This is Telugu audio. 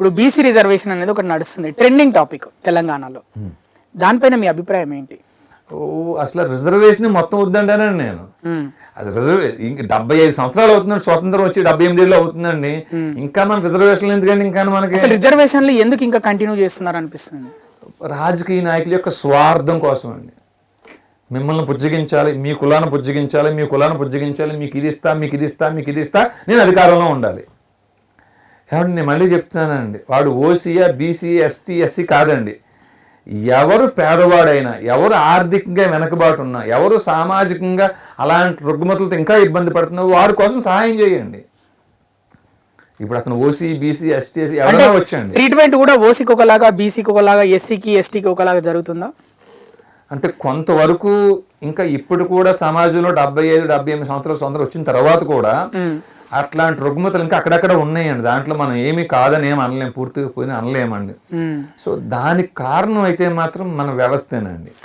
ఇప్పుడు బీసీ రిజర్వేషన్ అనేది ఒకటి నడుస్తుంది. ట్రెండింగ్ టాపిక్ తెలంగాణలో. దానిపైన మీ అభిప్రాయం ఏంటి? ఓ అసలు రిజర్వేషన్ మొత్తం వద్దంటానండి నేను. మ్మ్. అది రిజర్వే ఇంక డెబ్బై ఐదు సంవత్సరాలు అవుతుందండి. స్వాతంత్రం వచ్చి డెబ్బై ఎనిమిది ఏళ్ళు అవుతుందండి. ఇంకా మన రిజర్వేషన్లు ఎందుకండి ఇంకా మనకి? రిజర్వేషన్లు ఎందుకు ఇంకా కంటిన్యూ చేస్తున్నారు అనిపిస్తుంది రాజకీయ నాయకుల యొక్క స్వార్థం కోసం అండి మిమ్మల్ని పుజ్జగించాలి మీ కులాన్ని పుజ్జగించాలి మీ కులాన్ని పుజ్జగించాలి మీకు ఇది ఇస్తా మీకు ఇది ఇస్తా మీకు ఇది ఇస్తా నేను అధికారంలో ఉండాలి. ఏమంటే నేను మళ్ళీ చెప్తున్నానండి. వాడు ఓసీయా బీసీ ఎస్టీ ఎస్సీ కాదండి. ఎవరు పేదవాడైనా ఎవరు ఆర్థికంగా వెనకబాటు ఉన్నా ఎవరు సామాజికంగా అలాంటి రుగ్మతలతో ఇంకా ఇబ్బంది పడుతున్నా వారి కోసం సహాయం చేయండి. ఇప్పుడు అతను ఓసీ బీసీ ఎస్టీ ఎస్సీ ఎవరైనా వచ్చండి ట్రీట్మెంట్ కూడా ఓసీకి ఒకలాగా బీసీకి ఒకలాగా ఎస్సీకి ఎస్టీకి ఒకలాగా జరుగుతుందా? అంటే కొంతవరకు ఇంకా ఇప్పుడు కూడా సమాజంలో డెబ్బై ఐదు డెబ్బై ఎనిమిది సంవత్సరాల స్వంతం వచ్చిన తర్వాత కూడా అట్లాంటి రుగ్మతలు ఇంకా అక్కడక్కడ ఉన్నాయండి. దాంట్లో మనం ఏమీ కాదని ఏం అనలేం పూర్తిగా పోయినా అనలేమండి. సో దానికి కారణం అయితే మాత్రం మన వ్యవస్థేనండి.